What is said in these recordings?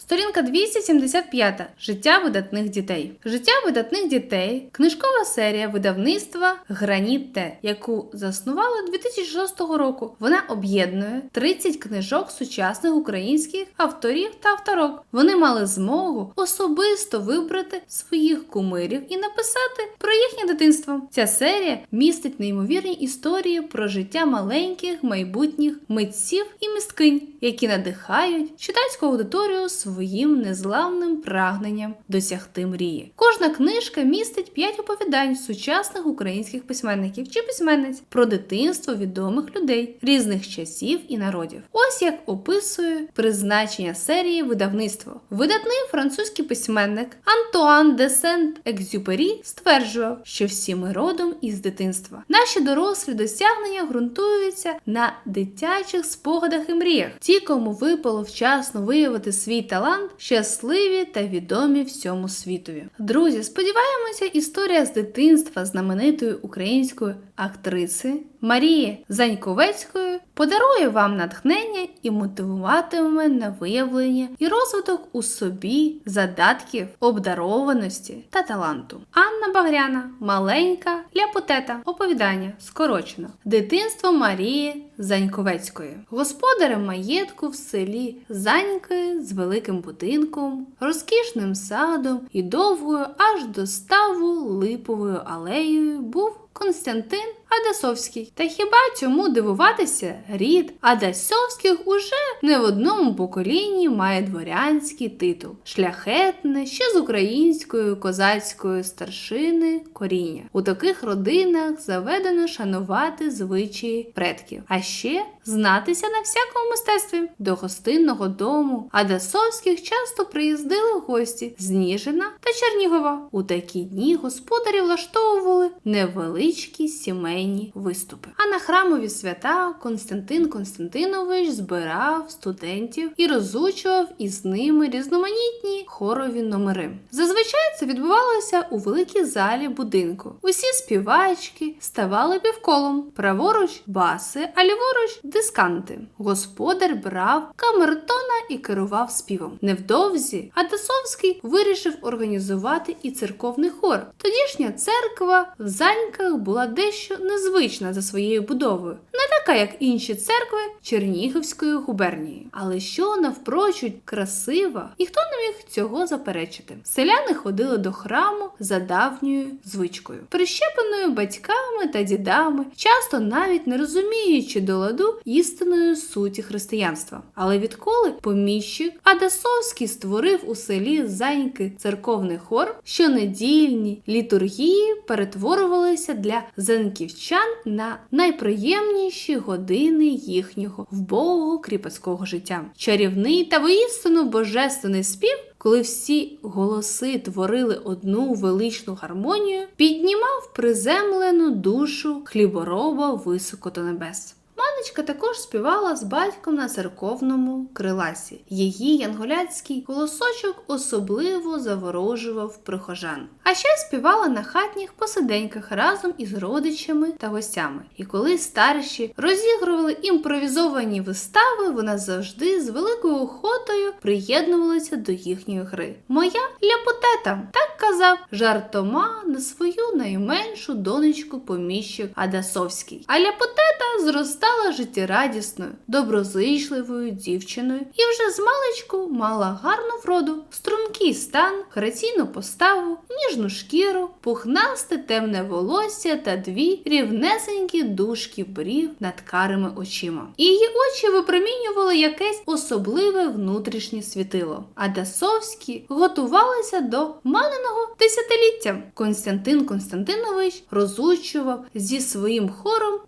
Сторінка 275. Життя видатних дітей. Життя видатних дітей. Книжкова серія видавництва Граніт яку заснували 2006 року. Вона об'єднує 30 книжок сучасних українських авторів та авторок. Вони мали змогу особисто вибрати своїх кумирів і написати про їхнє дитинство. Ця серія містить неймовірні історії про життя маленьких майбутніх митців і мисткинь, які надихають читацьку аудиторію своїм незламним прагненням досягти мрії. Кожна книжка містить 5 оповідань сучасних українських письменників чи письменниць про дитинство відомих людей різних часів і народів. Ось як описує призначення серії видавництво. Видатний французький письменник Антуан де Сент-Екзюпері стверджував, що всі ми родом із дитинства. Наші дорослі досягнення ґрунтуються на дитячих спогадах і мріях. Ті, кому випало вчасно виявити свій талант, щасливі та відомі всьому світові. Друзі, сподіваємося, історія з дитинства знаменитої української актриси Марії Заньковецької подарує вам натхнення і мотивуватиме на виявлення і розвиток у собі задатків, обдарованості та таланту. Анна Багряна, маленька ляпотета, оповідання скорочено. Дитинство Марії Заньковецької, господарем маєтку в селі Заньки з великим будинком, розкішним садом і довгою аж до ставу липовою алеєю був Константин Адасовський. Та хіба цьому дивуватися? Рід Адасовських уже не в одному поколінні має дворянський титул, шляхетне ще з української козацької старшини коріння. У таких родинах заведено шанувати звичаї предків, а ще знатися на всякому мистецтві. До гостинного дому Адасовських часто приїздили гості з Ніжина та Чернігова. У такі дні господарі влаштовували невеличкі сімейні виступи. А на храмові свята Константин Константинович збирав студентів і розучував із ними різноманітні хорові номери. Зазвичай це відбувалося у великій залі будинку. Усі співачки ставали півколом, праворуч баси, а ліворуч дисканти. Господар брав камертона і керував співом. Невдовзі Адасовський вирішив організувати і церковний хор. Тодішня церква в Заньках була дещо незвична за своєю будовою, не така, як інші церкви Чернігівської губернії, але що навпрочуд красива, і хто міг цього заперечити. Селяни ходили до храму за давньою звичкою, прищепленою батьками та дідами, часто навіть не розуміючи до ладу істинної суті християнства. Але відколи поміщик Адасовський створив у селі Заньки церковний хор, щонедільні літургії перетворювалися для занківчан на найприємніші години їхнього вбогого кріпацького життя. Чарівний та воістину божественний спів. Коли всі голоси творили одну величну гармонію, піднімав приземлену душу хлібороба високо до небес. Манечка також співала з батьком на церковному криласі. Її янголяцький голосочок особливо заворожував прихожан. А ще співала на хатніх посиденьках разом із родичами та гостями. І коли старші розігрували імпровізовані вистави, вона завжди з великою охотою приєднувалася до їхньої гри. Моя ляпотета, так казав жартома на свою найменшу донечку поміщик Адасовський. А ляпотета зростала життєрадісною, доброзичливою дівчиною і вже з маличку мала гарну вроду, стрункий стан, граційну поставу, ніжну шкіру, пухнасте темне волосся та дві рівнесенькі дужки брів над карими очима. Її очі випромінювали якесь особливе внутрішнє світило. А Дасовські готувалися до маниного десятиліття. Константин Константинович розучував зі своїм хором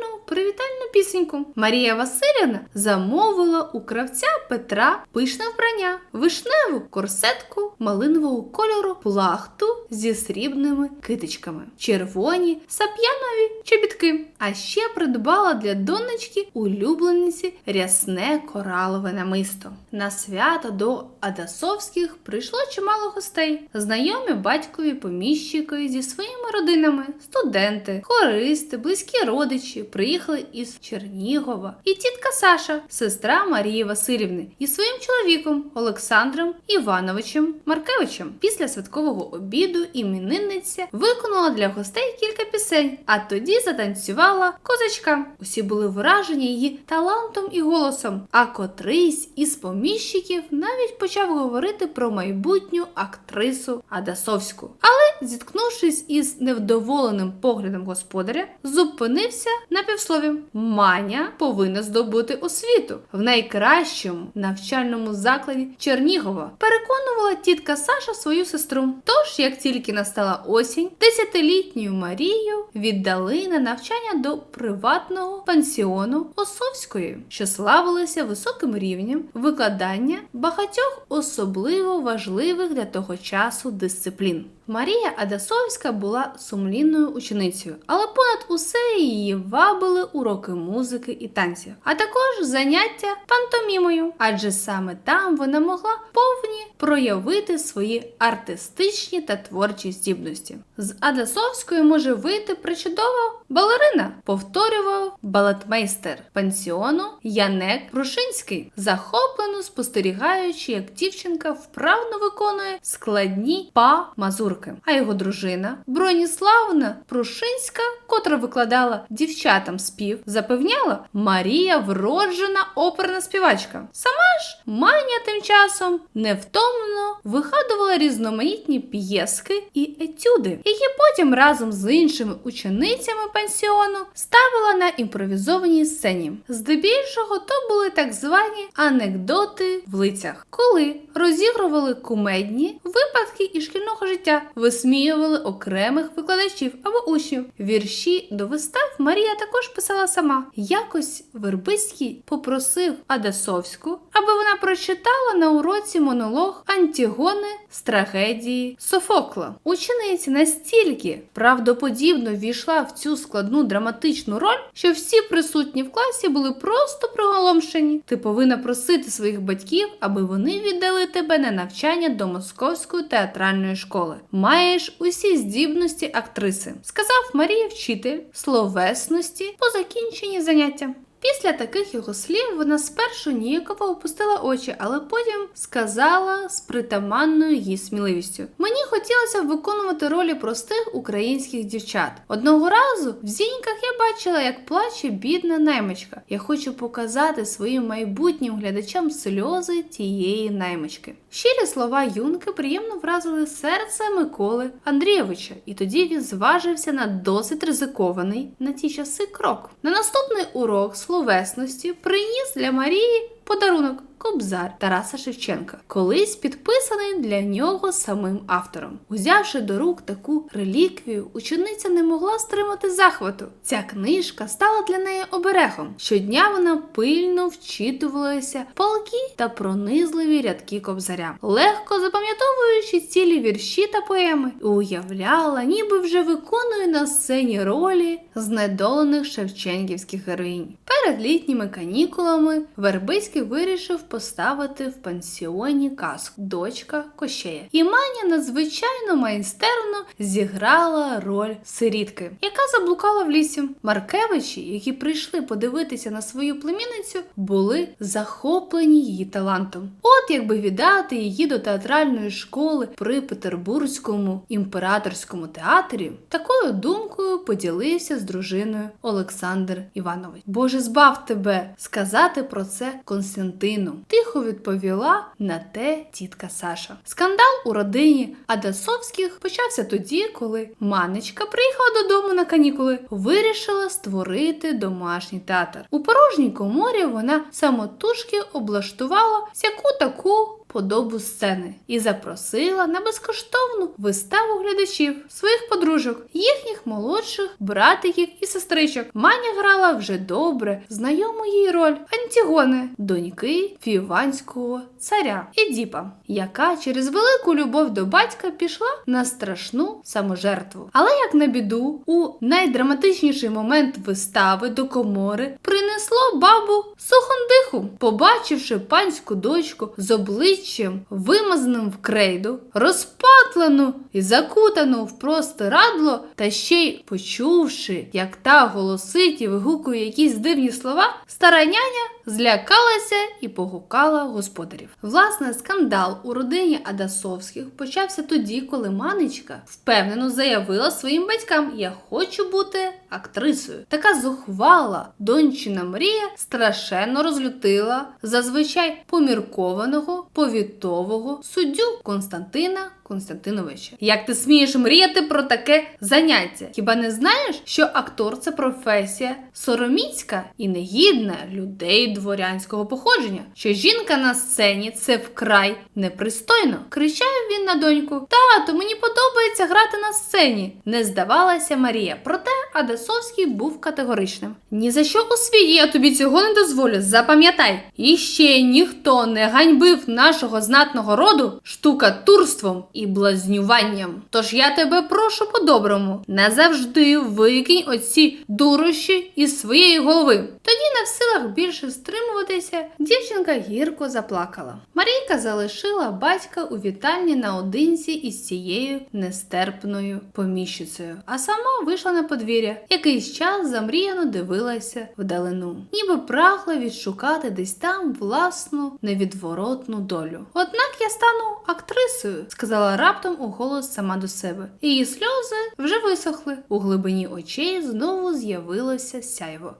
don't know привітальну пісеньку. Марія Васильівна замовила у кравця Петра пишне вбрання, вишневу корсетку малинового кольору, плахту зі срібними китичками, червоні сап'янові чобітки. А ще придбала для донечки улюблениці рясне коралове намисто. На свято до Адасовських прийшло чимало гостей, знайомі батькові поміщики зі своїми родинами, студенти, хористи, близькі родичі. Приїхали приїхали із Чернігова, і тітка Саша, сестра Марії Васильівни, і своїм чоловіком Олександром Івановичем Маркевичем. Після святкового обіду іменинниця виконала для гостей кілька пісень, а тоді затанцювала козачка. Усі були вражені її талантом і голосом. А котрийсь із поміщиків навіть почав говорити про майбутню актрису Адасовську. Але, зіткнувшись із невдоволеним поглядом господаря, зупинився на півслові. Маня повинна здобути освіту в найкращому навчальному закладі Чернігова. Переконувала тітка Саша свою сестру. Тож, як тільки настала осінь, десятилітню Марію віддали на навчання до приватного пансіону Осовської, що славилася високим рівнем викладання багатьох особливо важливих для того часу дисциплін. Марія Адасовська була сумлінною ученицею, але понад усе її вабили уроки музики і танців, а також заняття пантомімою, адже саме там вона могла повні проявити свої артистичні та творчі здібності. З Адасовської може вийти причудова балерина, повторював балетмейстер пансіону Янек Рушинський, захоплено спостерігаючи, як дівчинка вправно виконує складні па мазурки. А його дружина Броніславна Прушинська, котра викладала дівчатам спів, запевняла Марія вроджена оперна співачка. Сама ж Маня тим часом невтомно вигадувала різноманітні п'єски і етюди, які потім разом з іншими ученицями пансіону ставила на імпровізованій сцені. Здебільшого то були так звані анекдоти в лицях, коли розігрували кумедні випадки із шкільного життя, висміювали окремих викладачів або учнів. Вірші до вистав Марія також писала сама. Якось Вербицький попросив Адасовську, аби вона прочитала на уроці монолог Антігони з трагедії Софокла. Учениця настільки правдоподібно війшла в цю складну драматичну роль, що всі присутні в класі були просто приголомшені. Ти повинна просити своїх батьків, аби вони віддали тебе на навчання до московської театральної школи. Маєш усі здібності актриси, сказав Марія вчитель словесності по закінченні заняття. Після таких його слів вона спершу ніяково опустила очі, але потім сказала з притаманною їй сміливістю: Мені хотілося виконувати ролі простих українських дівчат. Одного разу в зіньках я бачила, як плаче бідна наймичка. Я хочу показати своїм майбутнім глядачам сльози тієї наймички. Щирі слова юнки приємно вразили серце Миколи Андрійовича, і тоді він зважився на досить ризикований на ті часи крок. На наступний урок словесності приніс для Марії подарунок Кобзар Тараса Шевченка, колись підписаний для нього самим автором. Узявши до рук таку реліквію, учениця не могла стримати захвату. Ця книжка стала для неї оберегом. Щодня вона пильно вчитувалася палки та пронизливі рядки кобзаря, легко запам'ятовуючи цілі вірші та поеми, і уявляла, ніби вже виконує на сцені ролі знедолених шевченківських героїнь. Перед літніми канікулами Вербицький вирішив поставити в пансіоні казку дочка Кощея. І Маня надзвичайно майстерно зіграла роль сирітки, яка заблукала в лісі. Маркевичі, які прийшли подивитися на свою племінницю, були захоплені її талантом. От якби віддати її до театральної школи при Петербурзькому імператорському театрі, такою думкою поділився з дружиною Олександр Іванович. Боже, збав тебе сказати про це Константину. Тихо відповіла на те тітка Саша. Скандал у родині Адасовських почався тоді, коли манечка приїхала додому на канікули, вирішила створити домашній театр. У порожній коморі вона самотужки облаштувала всяку таку подобу сцени і запросила на безкоштовну виставу глядачів своїх подружок, їхніх молодших братиків і сестричок. Маня грала вже добре знайому їй роль Антігони, доньки фіванського царя Едіпа, яка через велику любов до батька пішла на страшну саможертву. Але як на біду, у найдраматичніший момент вистави до комори принесло бабу сухондиху, побачивши панську дочку з обличчя обличчям, вимазаним в крейду, розпатлену і закутану в простирадло, та ще й почувши, як та голосить і вигукує якісь дивні слова, стара няня злякалася і погукала господарів. Власне, скандал у родині Адасовських почався тоді, коли манечка впевнено заявила своїм батькам: Я хочу бути актрисою. Така зухвала дончина Мрія страшенно розлютила зазвичай поміркованого повітового суддю Константина Константиновича. Як ти смієш мріяти про таке заняття? Хіба не знаєш, що актор це професія сороміцька і негідна людей дворянського походження? Що жінка на сцені це вкрай непристойно? Кричав він на доньку: Тату, мені подобається грати на сцені. Не здавалася Марія. Проте Адасовський був категоричним. Ні за що у світі я тобі цього не дозволю. Запам'ятай, і ще ніхто не ганьбив нашого знатного роду штукатурством і блазнюванням. Тож я тебе прошу по-доброму, назавжди викинь оці дурощі із своєї голови. Тоді не в силах більше стримуватися, дівчинка гірко заплакала. Марійка залишила батька у вітальні наодинці із цією нестерпною поміщицею, а сама вийшла на подвір'я. Якийсь час замріяно дивилася вдалину, ніби прагла відшукати десь там власну невідворотну долю. Однак я стану актрисою, сказала раптом у голос сама до себе. Її сльози вже висохли. У глибині очей знову з'явилося сяйво.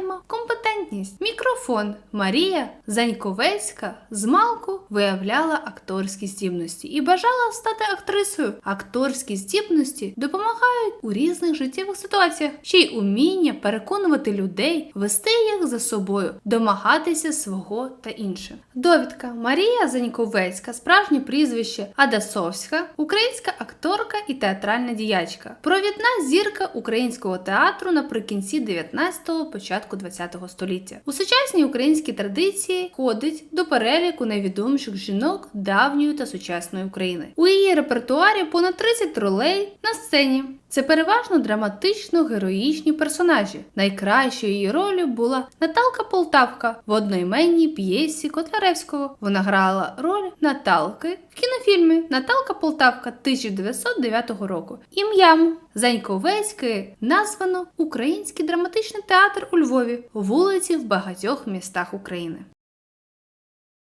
Розвиваємо компетентність. Мікрофон Марія Заньковецька з малку виявляла акторські здібності і бажала стати актрисою. Акторські здібності допомагають у різних життєвих ситуаціях, ще й уміння переконувати людей, вести їх за собою, домагатися свого та інших. Довідка Марія Заньковецька, справжнє прізвище Адасовська, українська акторка і театральна діячка, провідна зірка українського театру наприкінці 19-го, початку 20-го століття. У сучасній українській традиції входить до переліку найвідоміших жінок давньої та сучасної України. У її репертуарі понад 30 ролей на сцені. Це переважно драматично героїчні персонажі. Найкращою її ролью була Наталка Полтавка в одноіменній п'єсі Котляревського. Вона грала роль Наталки в кінофільмі Наталка Полтавка 1909 року. Ім'ям Заньковецької названо Український драматичний театр у Львові, вулиці в багатьох містах України.